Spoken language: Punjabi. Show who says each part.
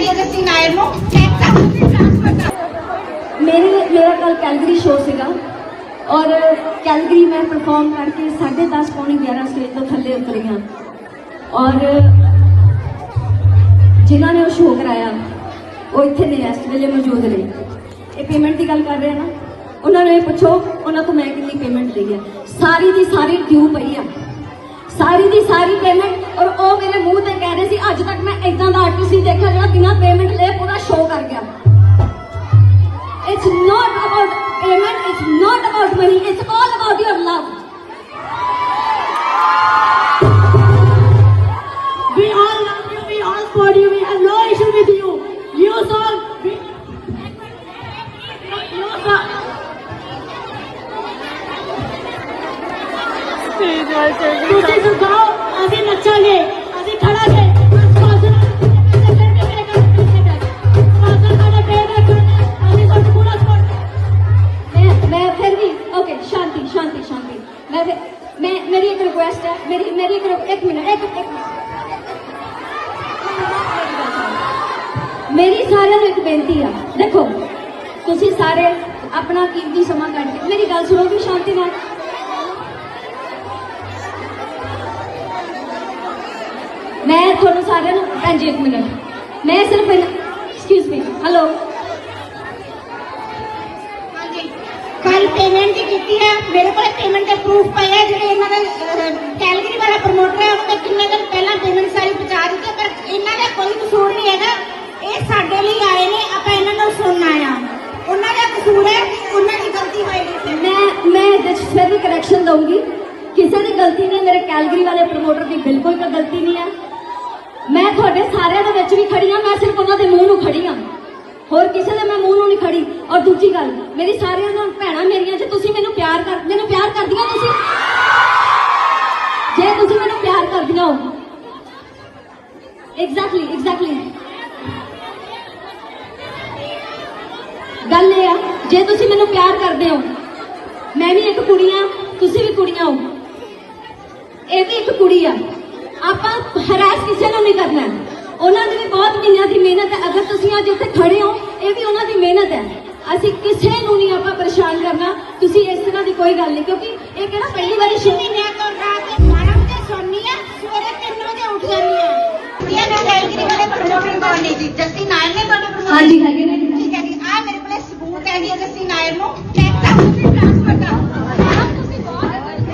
Speaker 1: ਕਹਿੰਦੀ ਹੈ। ਜਸੀ ਨਾਇਰ ਨੂੰ
Speaker 2: ਮੇਰੀ ਮੇਰਾ ਕੱਲ ਕੈਲਗਰੀ ਸ਼ੋਅ ਸੀਗਾ। ਔਰ ਕੈਲਗਰੀ ਮੈਂ ਪਰਫਾਰਮ ਕਰਕੇ 10:30 ਪੌਣੀ 11 ਸਟੇਜ ਤੋਂ ਥੱਲੇ ਉਤਰੀ ਹਾਂ। ਔਰ ਜਿਨ੍ਹਾਂ ਨੇ ਉਹ ਸ਼ੋਅ ਕਰਾਇਆ, ਉਹ ਇੱਥੇ ਨੇ ਇਸ ਵੇਲੇ ਮੌਜੂਦ ਨੇ। ਇਹ ਪੇਮੈਂਟ ਦੀ ਗੱਲ ਕਰ ਰਹੇ ਆ ਨਾ? ਉਹਨਾਂ ਨੂੰ ਇਹ ਪੁੱਛੋ, ਉਹਨਾਂ ਤੋਂ ਮੈਂ ਕਿੰਨੀ ਪੇਮੈਂਟ ਲਈ ਹੈ ਸਾਰੀ ਦੀ ਸਾਰੀ ਡਿਊ ਪਈ ਆ। ਸਾਰੀ ਦੀ ਸਾਰੀ ਪੇਮੈਂਟ ਔਰ ਉਹ ਮੇਰੇ ਮੂੰਹ ਤੇ ਕਹਿ ਰਹੇ ਸੀ ਅੱਜ ਤੱਕ ਮੈਂ ਇਦਾਂ ਦਾ ਆਰਟਿਸਟ ਨਹੀਂ ਦੇਖਿਆ ਜਿਹੜਾ ਬਿਨਾਂ ਪੇਮੈਂਟ ਲਏ ਪੂਰਾ ਸ਼ੋਅ ਕਰ ਗਿਆ It's not about payment, it's not about money, it's all about your love.
Speaker 3: We all love you, we all support you, we have no issue with you. You sir, we, you sir. ਤੁਸੀਂ ਸੁਣਾਓ ਅਸੀਂ ਨੱਚਾਂਗੇ
Speaker 2: ਮੇਰੀ ਸਾਰਿਆਂ ਨੂੰ ਇੱਕ ਬੇਨਤੀ ਆ। ਦੇਖੋ, ਤੁਸੀਂ ਸਾਰੇ ਆਪਣਾ ਕੀਮਤੀ ਸਮਾਂ ਕੱਢ ਕੇ ਮੇਰੀ ਗੱਲ ਸੁਣੋ ਵੀ ਸ਼ਾਂਤੀ ਨਾਲ। ਮੈਂ ਤੁਹਾਨੂੰ ਸਾਰਿਆਂ ਨੂੰ ਹਾਂਜੀ ਇੱਕ ਮਿੰਟ। ਮੈਂ ਸਿਰਫ ਐਕਸਕਿਊਜ਼ ਮੀ ਹਲੋ
Speaker 1: ਹਾਂਜੀ। ਕੱਲ ਪੇਮੈਂਟ ਕੀਤੀ ਹੈ। ਮੇਰੇ ਕੋਲ ਪੇਮੈਂਟ ਦੇ ਪ੍ਰੂਫ ਪਏ ਆ ਜਿਹੜੇ ਇਹਨਾਂ ਕੈਲਗਰੀ ਵਾਲਾ ਪ੍ਰਮੋਟਰ ਹੈ, ਉਹਨਾਂ ਨੇ ਕਿੰਨੇ ਦਿਨ ਪਹਿਲਾਂ ਪੇਮੈਂਟ ਸਾਰੀ ਪਹੁੰਚਾ ਦਿੱਤੀ ਪਰ ਇਹਨਾਂ ਦਾ ਕੋਈ ਕਸੂਰ ਨਹੀਂ ਹੈਗਾ। ਇਹ ਸਾਡੇ ਲਈ ਆਏ ਨੇ, ਆਪਾਂ ਇਹਨਾਂ ਨੂੰ ਸੁਣਨਾ ਆ ਉਹਨਾਂ ਦਾ ਕਸੂਰ ਹੈ, ਉਹਨਾਂ ਦੀ ਗਲਤੀ ਹੋਏਗੀ
Speaker 2: ਮੈਂ ਮੈਂ ਇਹਦੇ 'ਚ ਫਿਰ ਵੀ ਕਰੈਕਸ਼ਨ ਦਊਂਗੀ। ਕਿਸੇ ਦੀ ਗਲਤੀ ਨਹੀਂ, ਮੇਰੇ ਕੈਲਗਰੀ ਵਾਲੇ ਪ੍ਰਮੋਟਰ ਦੀ ਬਿਲਕੁਲ ਕੋਈ ਗਲਤੀ ਨਹੀਂ ਹੈ। ਮੈਂ ਤੁਹਾਡੇ ਸਾਰਿਆਂ ਦੇ ਵਿੱਚ ਵੀ ਖੜੀ ਹਾਂ, ਮੈਂ ਸਿਰਫ ਉਹਨਾਂ ਦੇ ਮੂੰਹ ਨੂੰ ਖੜੀ ਹਾਂ। ਹੋਰ ਕਿਸੇ ਦੇ ਮੈਂ ਮੂੰਹ ਨੂੰ ਨਹੀਂ ਖੜੀ। ਔਰ ਦੂਜੀ ਗੱਲ, ਮੇਰੀ ਸਾਰਿਆਂ ਨੂੰ ਭੈਣਾਂ ਮੇਰੀਆਂ, ਜੇ ਤੁਸੀਂ ਮੈਨੂੰ ਪਿਆਰ ਕਰ, ਮੈਨੂੰ ਪਿਆਰ ਕਰਦੀਆਂ ਪਿਆਰ ਕਰਦੀਆਂ ਹੋ ਗੱਲ ਇਹ ਆ, ਜੇ ਤੁਸੀਂ ਮੈਨੂੰ ਪਿਆਰ ਕਰਦੇ ਹੋ, ਮੈਂ ਵੀ ਇੱਕ ਕੁੜੀ ਆ ਤੁਸੀਂ ਵੀ ਕੁੜੀਆਂ ਹੋ। ਇਹ ਵੀ ਇੱਕ ਕੁੜੀ ਆ। ਆਪਾਂ ਹਰਾਸ ਕਿਸੇ ਨੂੰ ਨਹੀਂ ਕਰਨਾ। ਉਹਨਾਂ ਦੀ ਵੀ ਬਹੁਤ ਮਹੀਨਿਆਂ ਦੀ ਮਿਹਨਤ ਹੈ। ਅਗਰ ਤੁਸੀਂ ਅੱਜ ਇੱਥੇ ਖੜੇ ਹੋ, ਇਹ ਵੀ ਉਹਨਾਂ ਦੀ ਮਿਹਨਤ ਹੈ। ਅਸੀਂ ਕਿਸੇ ਨੂੰ ਨਹੀਂ ਆਪਾਂ ਪਰੇਸ਼ਾਨ ਕਰਨਾ। ਤੁਸੀਂ ਇਸ ਤਰ੍ਹਾਂ ਦੀ ਕੋਈ ਗੱਲ ਨਹੀਂ, ਕਿਉਂਕਿ ਇਹ ਕਿਹੜਾ ਪਹਿਲੀ ਵਾਰੀ
Speaker 1: ਛੇ ਜੀ ਜਸੀ ਨਾਇਰ ਨੇ ਤੁਹਾਡੇ ਪ੍ਰਮੋਟਰ
Speaker 2: ਹਾਂਜੀ ਹੈਗੇ ਨੇ
Speaker 1: ਠੀਕ ਹੈ ਜੀ ਆ ਮੇਰੇ ਕੋਲ ਸਬੂਤ ਹੈ ਜੀ ਜਸੀ ਨਾਇਰ ਨੂੰ। ਟੈਕਸਾਸ ਤੁਸੀਂ ਟ੍ਰਾਂਸਫਰ ਕਰ ਤੁਸੀਂ ਬਹੁਤ ਹਰ ਵਾਰੀ